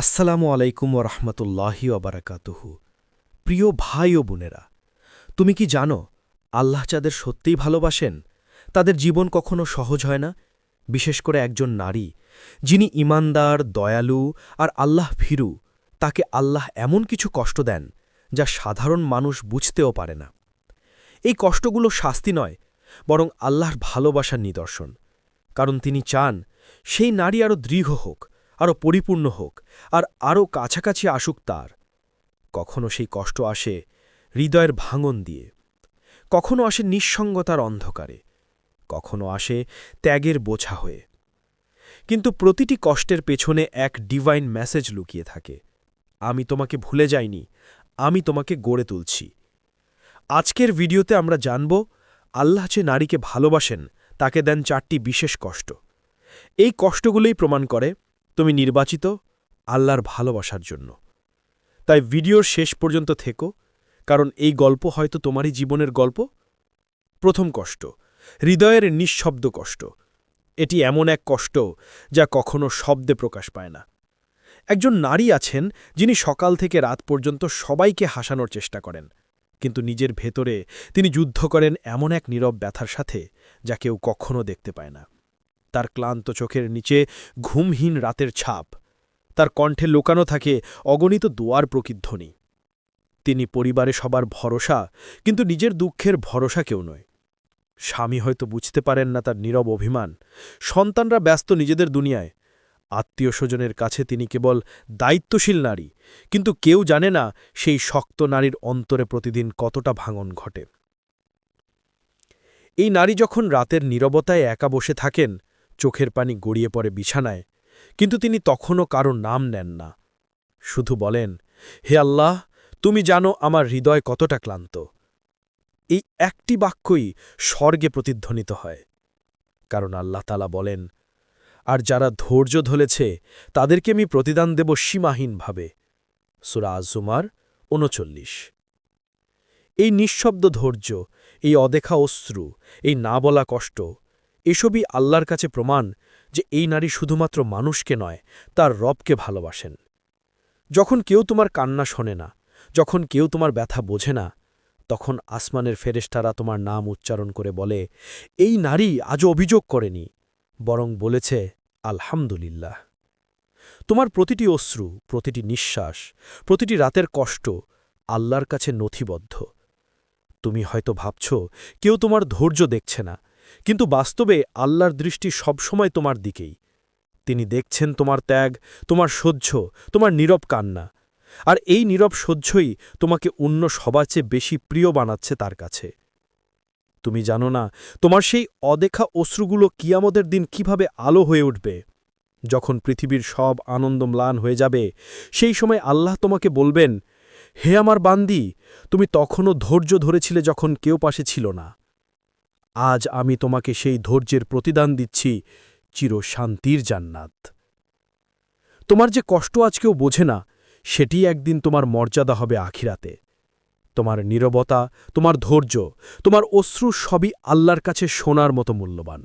আসসালামু আলাইকুম ও রহমতুল্লাহি অবরাকাতুহু প্রিয় ভাই ও বোনেরা, তুমি কি জানো আল্লাহ যাদের সত্যিই ভালোবাসেন, তাদের জীবন কখনো সহজ হয় না? বিশেষ করে একজন নারী, যিনি ইমানদার দয়ালু আর আল্লাহ ফিরু তাকে আল্লাহ এমন কিছু কষ্ট দেন যা সাধারণ মানুষ বুঝতেও পারে না। এই কষ্টগুলো শাস্তি নয়, বরং আল্লাহর ভালোবাসার নিদর্শন। কারণ তিনি চান সেই নারী আরও দৃঢ় হোক আরও পরিপূর্ণ হোক, আর আরও কাছাকাছি আসুক তার। কখনো সেই কষ্ট আসে হৃদয়ের ভাঙন দিয়ে। কখনো আসে নিঃসঙ্গতার অন্ধকারে। কখনো আসে ত্যাগের বোঝা হয়ে। কিন্তু প্রতিটি কষ্টের পেছনে এক ডিভাইন মেসেজ লুকিয়ে থাকে। আমি তোমাকে ভুলে যাইনি, আমি তোমাকে গড়ে তুলছি। আজকের ভিডিওতে আমরা জানব, আল্লাহ যে নারীকে ভালোবাসেন, তাকে দেন চারটি বিশেষ কষ্ট। এই কষ্টগুলোই প্রমাণ করে তুমি নির্বাচিত আল্লাহর ভালোবাসার জন্য। তাই ভিডিওর শেষ পর্যন্ত থেকো, কারণ এই গল্প হয়তো তোমারই জীবনের গল্প। প্রথম কষ্ট, হৃদয়ের নিঃশব্দ কষ্ট। এটি এমন এক কষ্ট যা কখনো শব্দে প্রকাশ পায় না। একজন নারী আছেন যিনি সকাল থেকে রাত পর্যন্ত সবাইকে হাসানোর চেষ্টা করেন, কিন্তু নিজের ভেতরে তিনি যুদ্ধ করেন এমন এক নীরব ব্যথার সাথে যা কেউ কখনো দেখতে পায় না। তার ক্লান্ত চোখের নিচে ঘুমহীন রাতের ছাপ। তার কণ্ঠে লোকানো থাকে অগণিত দোয়ার প্রকৃধ্বনি তিনি পরিবারে সবার ভরসা, কিন্তু নিজের দুঃখের ভরসা কেউ নয়। স্বামী হয়তো বুঝতে পারেন না তার নীরব অভিমান। সন্তানরা ব্যস্ত নিজেদের দুনিয়ায়। আত্মীয় স্বজনের কাছে তিনি কেবল দায়িত্বশীল নারী, কিন্তু কেউ জানে না সেই শক্ত নারীর অন্তরে প্রতিদিন কতটা ভাঙন ঘটে। এই নারী যখন রাতের নীরবতায় একা বসে থাকেন চোখের পানি গড়িয়ে পড়ে বিছানায়, কিন্তু তিনি তখনও কারও নাম নেন না। শুধু বলেন, হে আল্লাহ, তুমি জানো আমার হৃদয় কতটা ক্লান্ত। এই একটি বাক্যই স্বর্গে প্রতিধ্বনিত হয়। কারণ আল্লাহ তালা বলেন, আর যারা ধৈর্য ধরেছে, তাদেরকে আমি প্রতিদান দেব সীমাহীনভাবে। সুরা আজুমার উনচল্লিশ এই নিঃশব্দ ধৈর্য, এই অদেখা অশ্রু, এই না বলা কষ্ট এসবই আল্লাহর কাছে প্রমাণ যে এই নারী শুধুমাত্র মানুষকে নয়, তার রবকে ভালোবাসেন। যখন কেউ তোমার কান্না শোনে না, যখন কেউ তোমার ব্যথা বোঝে না, তখন আসমানের ফেরেস্তারা তোমার নাম উচ্চারণ করে বলে, এই নারী আজও অভিযোগ করেনি, বরং বলেছে, আলহামদুলিল্লাহ। তোমার প্রতিটি অশ্রু, প্রতিটি নিঃশ্বাস, প্রতিটি রাতের কষ্ট আল্লাহর কাছে নথিবদ্ধ। তুমি হয়তো ভাবছ, কেউ তোমার ধৈর্য দেখছে না কিন্তু বাস্তবে আল্লাহর দৃষ্টি সবসময় তোমার দিকেই। তিনি দেখছেন তোমার ত্যাগ, তোমার সহ্য, তোমার নীরব কান্না। আর এই নীরব সহ্যই তোমাকে অন্য সবার চেয়ে বেশি প্রিয় বানাচ্ছে তার কাছে। তুমি জানো না, তোমার সেই অদেখা অশ্রুগুলো কিয়ামতের দিন কীভাবে আলো হয়ে উঠবে? যখন পৃথিবীর সব আনন্দ ম্লান হয়ে যাবে, সেই সময় আল্লাহ তোমাকে বলবেন, হে আমার বান্দি, তুমি তখনও ধৈর্য ধরেছিলে যখন কেউ পাশে ছিল না। আজ আমি তোমাকে সেই ধৈর্যের প্রতিদান দিচ্ছি, চিরশান্তির জান্নাত। তোমার যে কষ্ট আজ কেউ বোঝে না, সেটি একদিন তোমার মর্যাদা হবে আখিরাতে। তোমার নীরবতা, তোমার ধৈর্য, তোমার অশ্রু সবই আল্লাহর কাছে সোনার মতো মূল্যবান।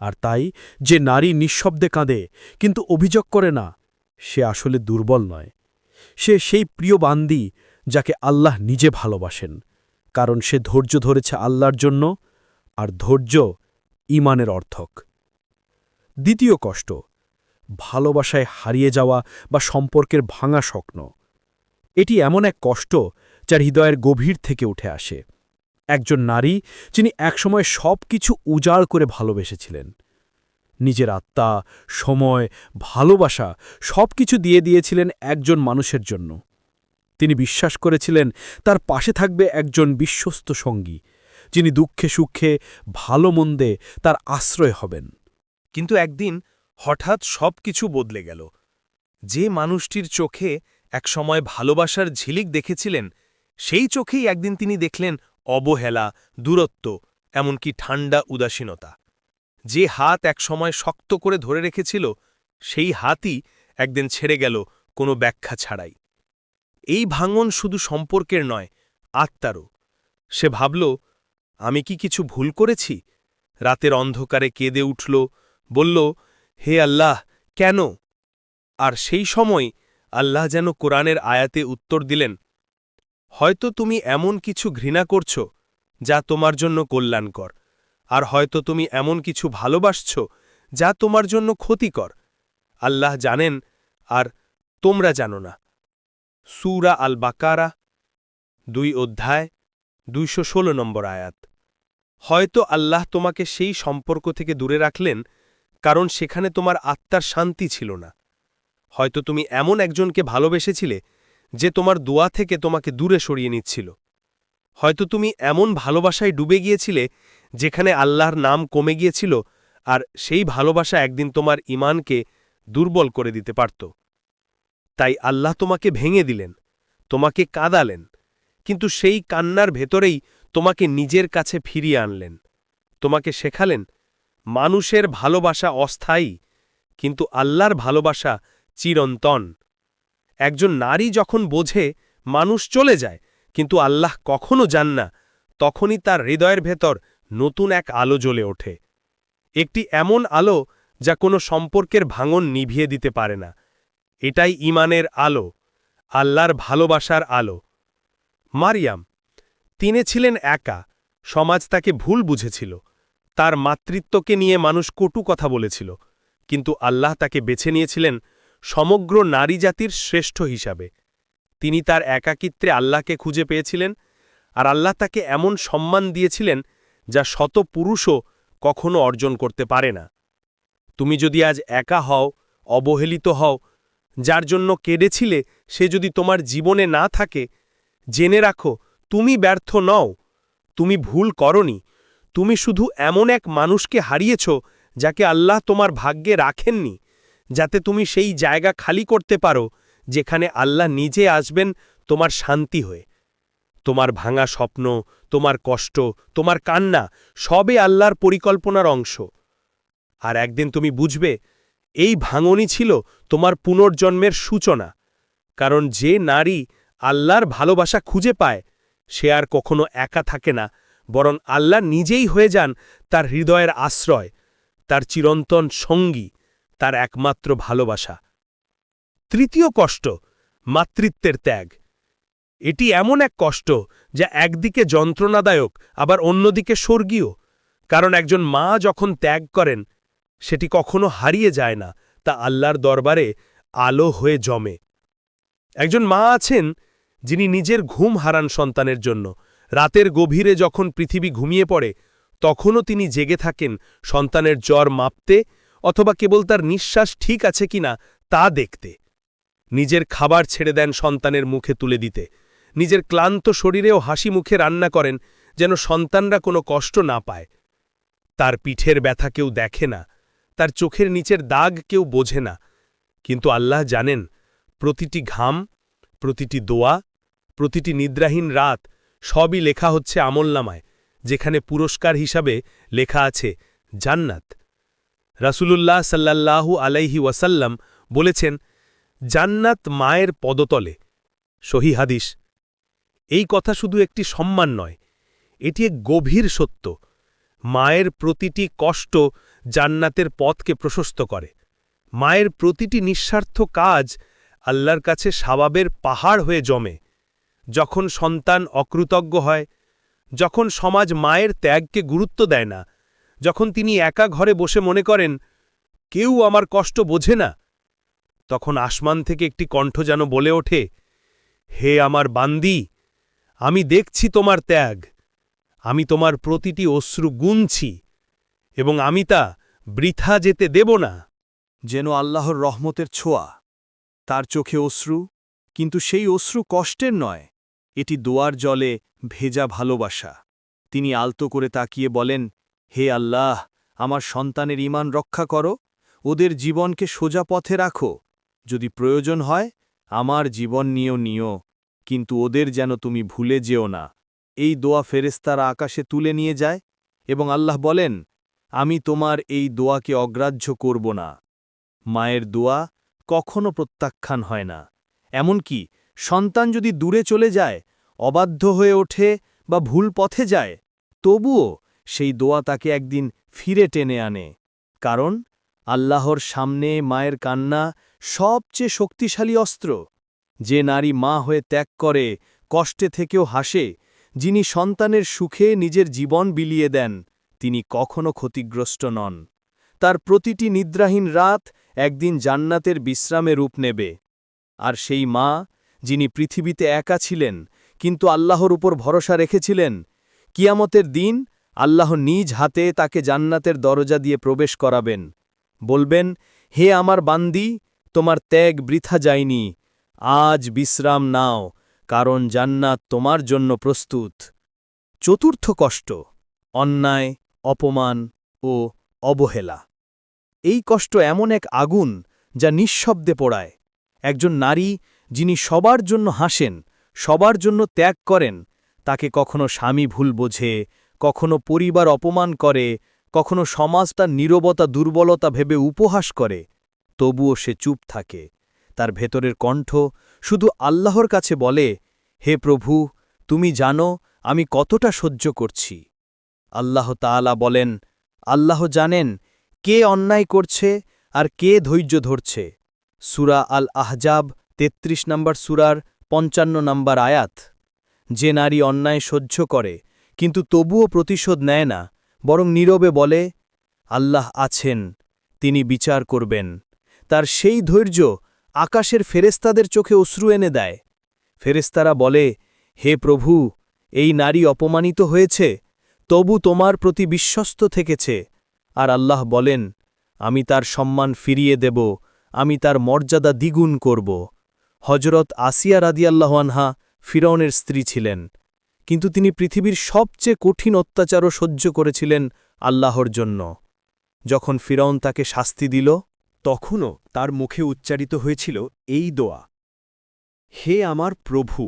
আর তাই যে নারী নিঃশব্দে কাঁদে, কিন্তু অভিযোগ করে না, সে আসলে দুর্বল নয়। সে সেই প্রিয় বান্দি যাকে আল্লাহ নিজে ভালোবাসেন, কারণ সে ধৈর্য ধরেছে আল্লাহর জন্য আর ধৈর্য ইমানের অর্থক। দ্বিতীয় কষ্ট, ভালোবাসায় হারিয়ে যাওয়া বা সম্পর্কের ভাঙা স্বপ্ন। এটি এমন এক কষ্ট যার হৃদয়ের গভীর থেকে উঠে আসে। একজন নারী যিনি একসময় সব কিছু উজাড় করে ভালোবেসেছিলেন। নিজের আত্মা, সময়, ভালোবাসা সব কিছু দিয়ে দিয়েছিলেন একজন মানুষের জন্য। তিনি বিশ্বাস করেছিলেন তার পাশে থাকবে একজন বিশ্বস্ত সঙ্গী। যিনি দুঃখে সুখে, ভালো মন্দে তার আশ্রয় হবেন। কিন্তু একদিন হঠাৎ সব কিছু বদলে গেল। যে মানুষটির চোখে একসময় ভালোবাসার ঝিলিক দেখেছিলেন, সেই চোখেই একদিন তিনি দেখলেন অবহেলা, দূরত্ব, এমনকি ঠান্ডা উদাসীনতা। যে হাত একসময় শক্ত করে ধরে রেখেছিল, সেই হাতই একদিন ছেড়ে গেল কোনো ব্যাখ্যা ছাড়াই। এই ভাঙন শুধু সম্পর্কের নয়, আত্মারও। সে ভাবল আমি কি কিছু ভুল করেছি? রাতের অন্ধকারে কেঁদে উঠল, বলল, হে আল্লাহ, কেন? আর সেই সময় আল্লাহ যেন কোরআনের আয়াতে উত্তর দিলেন, হয়তো তুমি এমন কিছু ঘৃণা করছ যা তোমার জন্য কল্যাণকর, আর হয়তো তুমি এমন কিছু ভালোবাসছ যা তোমার জন্য ক্ষতিকর। আল্লাহ জানেন, আর তোমরা জানো না। সুরা আল বাকারা দুই অধ্যায় দুইশো ষোলো নম্বর আয়াত। হয়তো আল্লাহ তোমাকে সেই সম্পর্ক থেকে দূরে রাখলেন, কারণ সেখানে তোমার আত্মার শান্তি ছিল না। হয়তো তুমি এমন একজনকে ভালোবেসেছিলে যে তোমার দোয়া থেকে তোমাকে দূরে সরিয়ে নিচ্ছিল। হয়তো তুমি এমন ভালোবাসায় ডুবে গিয়েছিলে যেখানে আল্লাহর নাম কমে গিয়েছিল আর সেই ভালোবাসা একদিন তোমার ইমানকে দুর্বল করে দিতে পারত। তাই আল্লাহ তোমাকে ভেঙে দিলেন, তোমাকে কাঁদালেন। কিন্তু সেই কান্নার ভেতরেই তোমাকে নিজের কাছে ফিরিয়ে আনলেন। তোমাকে শেখালেন, মানুষের ভালোবাসা অস্থায়ী, কিন্তু আল্লাহর ভালোবাসা চিরন্তন। একজন নারী যখন বোঝে মানুষ চলে যায়, কিন্তু আল্লাহ কখনো যান না, তখনই তার হৃদয়ের ভেতর নতুন এক আলো জ্বলে ওঠে। একটি এমন আলো যা কোনো সম্পর্কের ভাঙন নিভিয়ে দিতে পারে না। এটাই ইমানের আলো, আল্লাহর ভালোবাসার আলো। মারিয়াম, তিনি ছিলেন একা, সমাজ তাকে ভুল বুঝেছিল, তার মাতৃত্বকে নিয়ে মানুষ কটু কথা বলেছিল, কিন্তু আল্লাহ তাকে বেছে নিয়েছিলেন সমগ্র নারী জাতির শ্রেষ্ঠ হিসাবে। তিনি তার একাকিত্বে আল্লাহকে খুঁজে পেয়েছিলেন, আর আল্লাহ তাকে এমন সম্মান দিয়েছিলেন যা শত পুরুষও কখনো অর্জন করতে পারে না। তুমি যদি আজ একা হও, অবহেলিত হও, যার জন্য কেঁদেছিলে সে যদি তোমার জীবনে না থাকে জেনে রাখো, তুমি ব্যর্থ নও। তুমি ভুল করনি। তুমি শুধু এমন এক মানুষকে হারিয়েছ, যাকে আল্লাহ তোমার ভাগ্যে রাখেননি, যাতে তুমি সেই জায়গা খালি করতে পারো, যেখানে আল্লাহ নিজে আসবেন তোমার শান্তি হয়ে। তোমার ভাঙা স্বপ্ন, তোমার কষ্ট, তোমার কান্না সবে আল্লাহর পরিকল্পনার অংশ। আর একদিন তুমি বুঝবে, এই ভাঙনই ছিল তোমার পুনর্জন্মের সূচনা, কারণ যে নারী আল্লাহর ভালোবাসা খুঁজে পায়। সে আর কখনো একা থাকে না, বরং আল্লাহ নিজেই হয়ে যান তার হৃদয়ের আশ্রয়, তার চিরন্তন সঙ্গী, তার একমাত্র ভালোবাসা। তৃতীয় কষ্ট, মাতৃত্বের ত্যাগ। এটি এমন এক কষ্ট যা একদিকে যন্ত্রণাদায়ক, আবার অন্যদিকে স্বর্গীয়। কারণ একজন মা যখন ত্যাগ করেন, সেটি কখনো হারিয়ে যায় না, তা আল্লাহর দরবারে আলো হয়ে জমে। একজন মা আছেন যিনি নিজের ঘুম হারান সন্তানের জন্য। রাতের গভীরে যখন পৃথিবী ঘুমিয়ে পড়ে, তখনও তিনি জেগে থাকেন সন্তানের জ্বর মাপতে অথবা কেবল তার নিঃশ্বাস ঠিক আছে কিনা তা দেখতে। নিজের খাবার ছেড়ে দেন সন্তানের মুখে তুলে দিতে। নিজের ক্লান্ত শরীরেও হাসি মুখে রান্না করেন যেন সন্তানরা কোনো কষ্ট না পায়। তার পিঠের ব্যথা কেউ দেখে না, তার চোখের নিচের দাগ কেউ বোঝে না। কিন্তু আল্লাহ জানেন, প্রতিটি ঘাম, প্রতিটি দোয়া প্রতিটি নিদ্রাহীন রাত সবই লেখা হচ্ছে আমলনামায়, যেখানে পুরস্কার হিসাবে লেখা আছে, জান্নাত। রাসূলুল্লাহ সাল্লাল্লাহু আলাইহি ওয়াসাল্লাম বলেছেন, জান্নাত মায়ের পদতলে। সহি হাদিস। এই কথা শুধু একটি সম্মান নয়, এটি এক গভীর সত্য। মায়ের প্রতিটি কষ্ট জান্নাতের পথকে প্রশস্ত করে। মায়ের প্রতিটি নিঃস্বার্থ কাজ আল্লাহর কাছে স্বভাবের পাহাড় হয়ে জমে। যখন সন্তান অকৃতজ্ঞ হয়, যখন সমাজ মায়ের ত্যাগকে গুরুত্ব দেয় না, যখন তিনি একা ঘরে বসে মনে করেন, কেউ আমার কষ্ট বোঝে না, তখন আসমান থেকে একটি কণ্ঠ যেন বলে ওঠে, হে আমার বান্দি, আমি দেখছি তোমার ত্যাগ, আমি তোমার প্রতিটি অশ্রু গুনছি, এবং আমি তা বৃথা যেতে দেব না। যেন আল্লাহর রহমতের ছোঁয়া, তার চোখে অশ্রু, কিন্তু সেই অশ্রু কষ্টের নয়। এটি দোয়ার জলে ভেজা ভালোবাসা। তিনি আলতো করে তাকিয়ে বলেন, হে আল্লাহ, আমার সন্তানের ইমান রক্ষা করো, ওদের জীবনকে সোজা পথে রাখো। যদি প্রয়োজন হয়, আমার জীবন নিয়েও নিও, কিন্তু ওদের যেন তুমি ভুলে যেও না। এই দোয়া ফেরেস্তারা আকাশে তুলে নিয়ে যায় এবং আল্লাহ বলেন, আমি তোমার এই দোয়াকে অগ্রাহ্য করব না। মায়ের দোয়া কখনো প্রত্যাখ্যান হয় না। এমনকি সন্তান যদি দূরে চলে যায়, অবাধ্য হয়ে ওঠে বা ভুল পথে যায়, তবুও সেই দোয়া তাকে একদিন ফিরে টেনে আনে। কারণ আল্লাহর সামনে মায়ের কান্না সবচেয়ে শক্তিশালী অস্ত্র। যে নারী মা হয়ে ত্যাগ করে, কষ্টে থেকেও হাসে, যিনি সন্তানের সুখে নিজের জীবন বিলিয়ে দেন, তিনি কখনো ক্ষতিগ্রস্ত নন। তার প্রতিটি নিদ্রাহীন রাত একদিন জান্নাতের বিশ্রামে রূপ নেবে। আর সেই মা যিনি পৃথিবীতে একা ছিলেন, কিন্তু আল্লাহর উপর ভরসা রেখেছিলেন, কিয়ামতের দিন আল্লাহ নিজ হাতে তাকে জান্নাতের দরজা দিয়ে প্রবেশ করাবেন। বলবেন, হে আমার বান্দি, তোমার ত্যাগ বৃথা যায়নি, আজ বিশ্রাম নাও, কারণ জান্নাত তোমার জন্য প্রস্তুত। চতুর্থ কষ্ট, অন্যায়, অপমান ও অবহেলা। এই কষ্ট এমন এক আগুন যা নিঃশব্দে পোড়ায়। একজন নারী যিনি সবার জন্য হাসেন, সবার জন্য ত্যাগ করেন, তাকে কখনো স্বামী ভুল বোঝে, কখনো পরিবার অপমান করে, কখনো সমাজ তার নীরবতা, দুর্বলতা ভেবে উপহাস করে, তবুও সে চুপ থাকে। তার ভেতরের কণ্ঠ শুধু আল্লাহর কাছে বলে, হে প্রভু, তুমি জানো আমি কতটা সহ্য করছি। আল্লাহ তাআলা বলেন, আল্লাহ জানেন কে অন্যায় করছে আর কে ধৈর্য ধরছে। সুরা আল আহজাব ৩৩ নম্বর সুরার পঞ্চান্ন নম্বর আয়াত, যে নারী অন্যায় সহ্য করে, কিন্তু তবুও প্রতিশোধ নেয় না, বরং নীরবে বলে, আল্লাহ আছেন, তিনি বিচার করবেন। তার সেই ধৈর্য আকাশের ফেরেস্তাদের চোখে অশ্রু এনে দেয়। ফেরেস্তারা বলে, হে প্রভু, এই নারী অপমানিত হয়েছে, তবু তোমার প্রতি বিশ্বস্ত থেকেছে আর আল্লাহ বলেন, আমি তার সম্মান ফিরিয়ে দেব, আমি তার মর্যাদা দ্বিগুণ করব। হজরত আসিয়া রাদিয়াল্লাহানহা ফিরৌনের স্ত্রী ছিলেন। কিন্তু তিনি পৃথিবীর সবচেয়ে কঠিন অত্যাচারও সহ্য করেছিলেন আল্লাহর জন্য। যখন ফিরৌন তাকে শাস্তি দিল, তখনও তার মুখে উচ্চারিত হয়েছিল এই দোয়া, হে আমার প্রভু,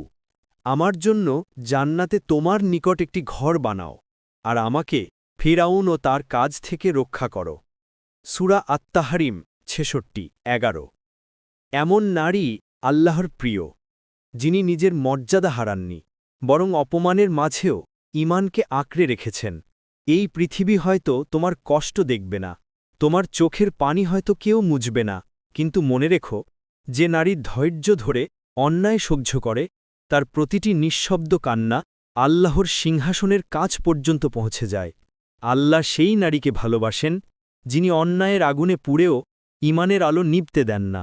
আমার জন্য জান্নাতে তোমার নিকট একটি ঘর বানাও, আর আমাকে ফিরাউন ও তার কাজ থেকে রক্ষা করো। সুরা আত্মাহারিম ছেষট্টি, এগারো। এমন নারী আল্লাহর প্রিয়, যিনি নিজের মর্যাদা হারাননি, বরং অপমানের মাঝেও ইমানকে আঁকড়ে রেখেছেন। এই পৃথিবী হয়তো তোমার কষ্ট দেখবে না, তোমার চোখের পানি হয়তো কেউ মুজবে না, কিন্তু মনে রেখো, যে নারী ধৈর্য ধরে অন্যায় সহ্য করে, তার প্রতিটি নিঃশব্দ কান্না আল্লাহর সিংহাসনের কাজ পর্যন্ত পৌঁছে যায়। আল্লাহ সেই নারীকে ভালোবাসেন, যিনি অন্যায়ের আগুনে পুড়েও ইমানের আলো নিপতে দেন না।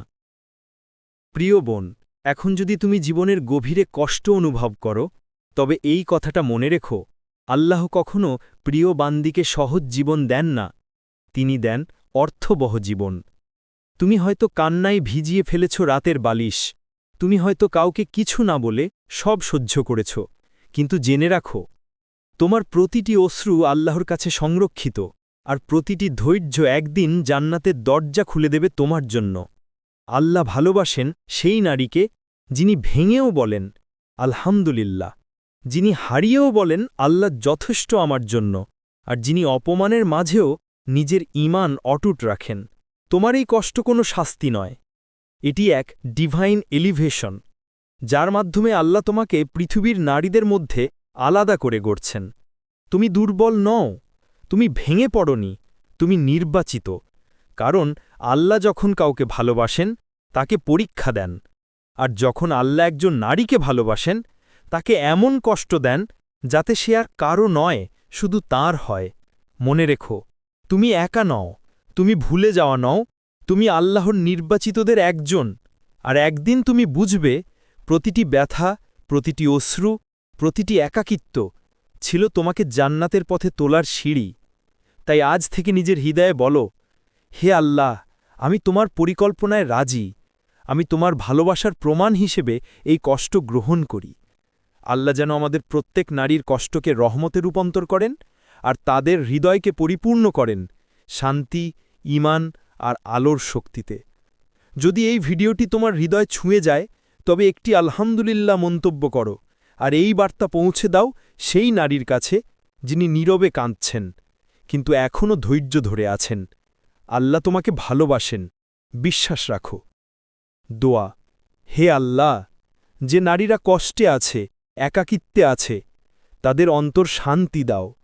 প্রিয় বোন, এখন যদি তুমি জীবনের গভীরে কষ্ট অনুভব করো, তবে এই কথাটা মনে রেখো, আল্লাহ কখনো প্রিয় বান্দিকে সহজ জীবন দেন না, তিনি দেন অর্থবহ জীবন। তুমি হয়তো কান্নায় ভিজিয়ে ফেলেছ রাতের বালিশ, তুমি হয়তো কাউকে কিছু না বলে সব সহ্য করেছ, কিন্তু জেনে রাখো, তোমার প্রতিটি অশ্রু আল্লাহর কাছে সংরক্ষিত, আর প্রতিটি ধৈর্য একদিন জান্নাতের দরজা খুলে দেবে তোমার জন্য। আল্লাহ ভালোবাসেন সেই নারীকে যিনি ভেঙেও বলেন, আলহামদুলিল্লাহ। যিনি হারিয়েও বলেন, আল্লাহ যথেষ্ট আমার জন্য। আর যিনি অপমানের মাঝেও নিজের ইমান অটুট রাখেন। তোমার এই কষ্ট কোনো শাস্তি নয়। এটি এক ডিভাইন এলিভেশন যার মাধ্যমে আল্লাহ তোমাকে পৃথিবীর নারীদের মধ্যে আলাদা করে গড়ছেন। তুমি দুর্বল নও, তুমি ভেঙে পড়নি, তুমি নির্বাচিত। কারণ আল্লাহ যখন কাউকে ভালোবাসেন, তাকে পরীক্ষা দেন। আর যখন আল্লাহ একজন নারীকে ভালোবাসেন, তাকে এমন কষ্ট দেন যাতে সে আর কারও নয়, শুধু তার হয়। মনে রেখো, তুমি একা নও, তুমি ভুলে যাওয়া নও, তুমি আল্লাহর নির্বাচিতদের একজন। আর একদিন তুমি বুঝবে, প্রতিটি ব্যথা, প্রতিটি অশ্রু, প্রতিটি একাকিত্ব ছিল তোমাকে জান্নাতের পথে তোলার সিঁড়ি। তাই আজ থেকে নিজের হৃদয়ে বলো হে আল্লাহ, আমি তোমার পরিকল্পনায় রাজি। আমি তোমার ভালোবাসার প্রমাণ হিসেবে এই কষ্ট গ্রহণ করি। আল্লাহ যেন আমাদের প্রত্যেক নারীর কষ্টকে রহমতে রূপান্তর করেন আর তাদের হৃদয়কে পরিপূর্ণ করেন শান্তি ইমান আর আলোর শক্তিতে। যদি এই ভিডিওটি তোমার হৃদয় ছুঁয়ে যায়, তবে একটি আলহামদুলিল্লাহ মন্তব্য করো আর এই বার্তা পৌঁছে দাও সেই নারীর কাছে যিনি নীরবে কাঁদছেন, কিন্তু এখনও ধৈর্য ধরে আছেন। আল্লাহ তোমাকে ভালোবাসেন। বিশ্বাস রাখো। দোয়া, হে আল্লাহ, যে নারীরা কষ্টে আছে, একাকিত্বে আছে, তাদের অন্তর শান্তি দাও,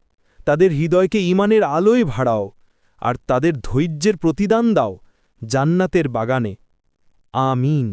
তাদের হৃদয়কে ইমানের আলোয় ভাড়াও, আর তাদের ধৈর্যের প্রতিদান দাও জান্নাতের বাগানে। আমিন।